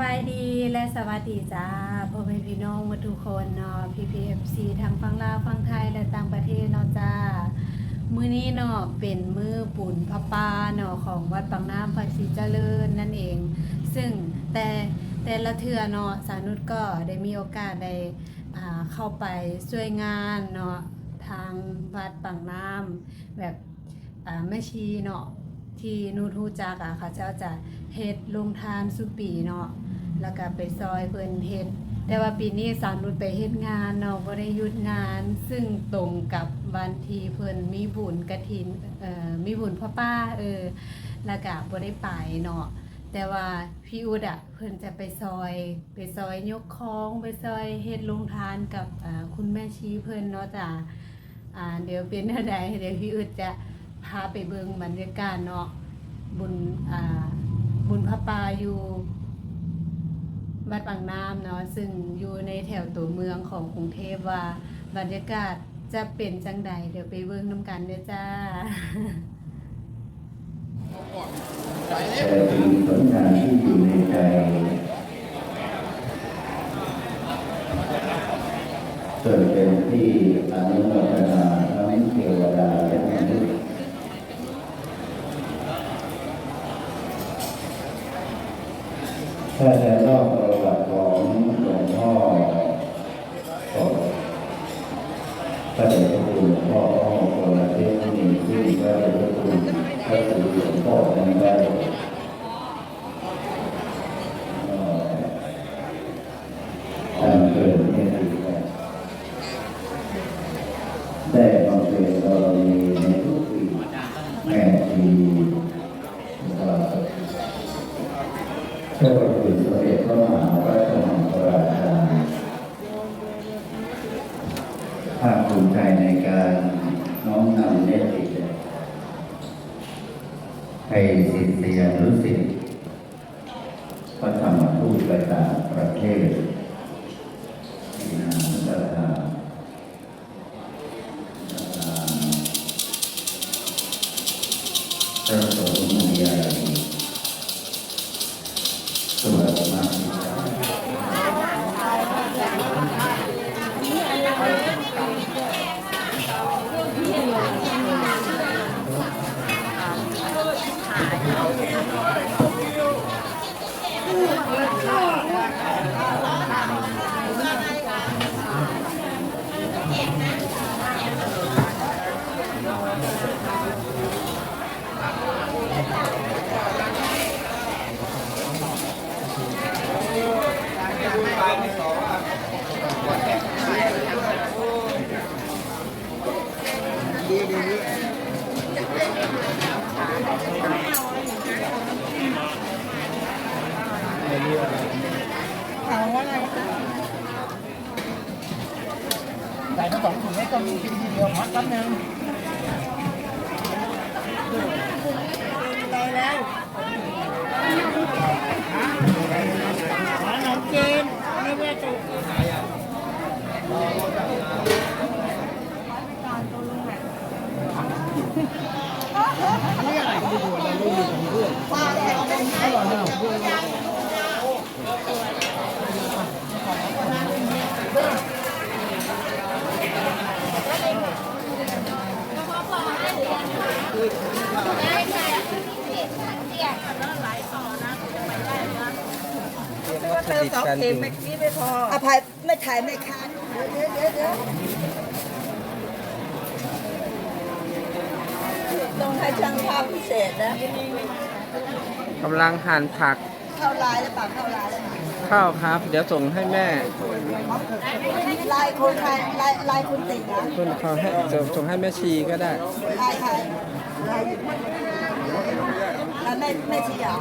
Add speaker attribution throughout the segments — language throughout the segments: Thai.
Speaker 1: บายดีและสวัสดีจ้าพ่อแม่พี่น้องมาทุกคนเนาะ PPFC ทั้งฝั่งลาวฝั่งไทยและต่างประเทศเนาะจ้ามื้อนี้เนาะเป็นมื้อปุ่นพระป่าเนาะของวัดบางน้ำภาษีเจริญนั่นเอง ซึ่งแต่แต่ละเทือเนาะสานุชก็ได้มีโอกาสได้อ่าเข้าไปช่วยงานเนาะทางวัดบางน้ำแบบอาแม่ชีเนาะ ที่นูทูจักอะเขาเจ้าจะเฮ็ดลงทานสุปีเนาะแล้วก็ไปซอยเพิ่นเฮ็ดแต่ว่าปีนี้สาวนุชไปเฮ็ดงานเนาะบ่ได้หยุดงาน ซึ่งตรงกับวันที่เพิ่นมีบุญกฐินเอ่อมีบุญพ่อป้าเออแล้วก็บ่ได้ไปเนาะแต่ว่าพี่อุดอะเพิ่นจะไปซอย ไปซอยยกของไปซอยเฮ็ดลงทานกับอ่าคุณแม่ชีเพิ่นเนาะจ้ะอ่าเดี๋ยวเป็นอะไรเดี๋ยวพี่อึดจะ พาไปเบิงบรรยากาศเนาะบุญอ่าบุญพระปาอยู่วัดบางน้ำเนาะซึ่งอยู่ในแถวตัวเมืองของกรุงเทพว่าบรรยากาศจะเป็นจังใดเดี๋ยวไปเบิ่งน้ำกันเด้อจ้า
Speaker 2: แต่ถึงผลงานที่อยู่ในใจจนเป็นที่อนุโมทนาทั้งเทวดาและมนุษย์ ถ้าจะเล่าประวัติของหลวงพ่อสดพระเดชพระคุณหลวงพ่ออ้อโกลเทพมีขึ้นพระเดชพระคุณพระสุหลวงพ่อนั้นได้ท่านเกิดเมื่อปีแรกได้บำเพ็ญบารมีในทุกปีแม่ทีเอ่อ เจ้าพระคุณสมเด็จพระมหาราชมังคลาจารย์ภาคภูมิใจในการน้อมนำเนติให้ศิษยานุสิษย์พระธรรมทูตประจำประเทศ
Speaker 3: ใส่ทั้งสองถุงให้ก็มีกินทีเดียวพักแป๊บนึง เพื่อนอร่อยนะ
Speaker 4: เติมสองเข็มเมื่อกี้ไม่พออภัยไม่ถ่ายไม่คันเดี๋ยวเดี๋ยวเดี๋ยวต้องให้ช่างภาพพิเศษนะ
Speaker 5: กำลังหั่นผัก
Speaker 4: เข้าลายหรือเปล่าเข้าลายหรือเปล่า
Speaker 5: ข้าวครับ เดี๋ยวส่งให้แม่
Speaker 4: ลายคนใครลายลายคุณติ่งนะ
Speaker 5: คุณเขาให้ส่งส่งให้แม่ชีก็ได้
Speaker 4: ลายใครลายแล้วไม่ไม่ชี้เหรอ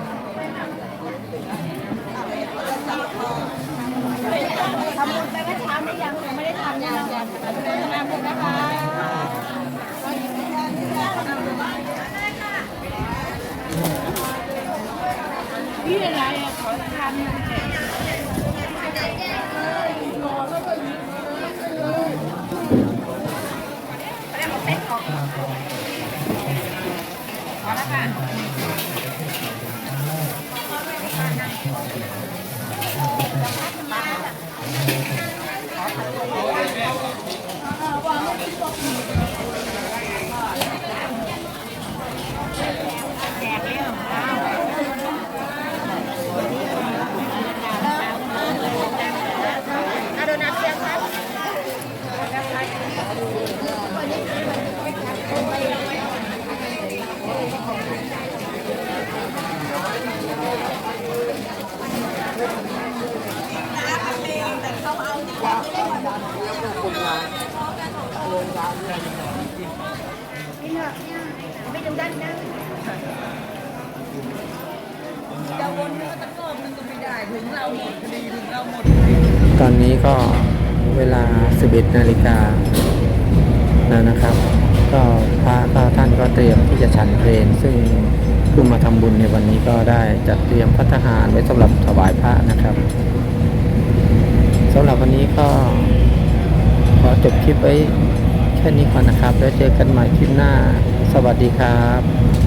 Speaker 4: ทำบุญไปเมื่อเช้าไม่ยังยังไม่ได้ทำยังยังอนุโมทนาบุญนะคะ
Speaker 3: เอะ
Speaker 4: โดนัทเชียงครับ ไม่ดูด้านหน้า
Speaker 5: ตอนนี้ก็เวลา 11 นาฬิกาแล้วนะครับ ก็พระก็ท่านก็เตรียมที่จะฉันเพลนซึ่งผู้มาทำบุญในวันนี้ก็ได้จัดเตรียมพัฒหารไว้สำหรับถวายพระนะครับ สำหรับวันนี้ก็ขอจบคลิปไว้แค่นี้ก่อนนะครับ แล้วเจอกันใหม่คลิปหน้า สวัสดีครับ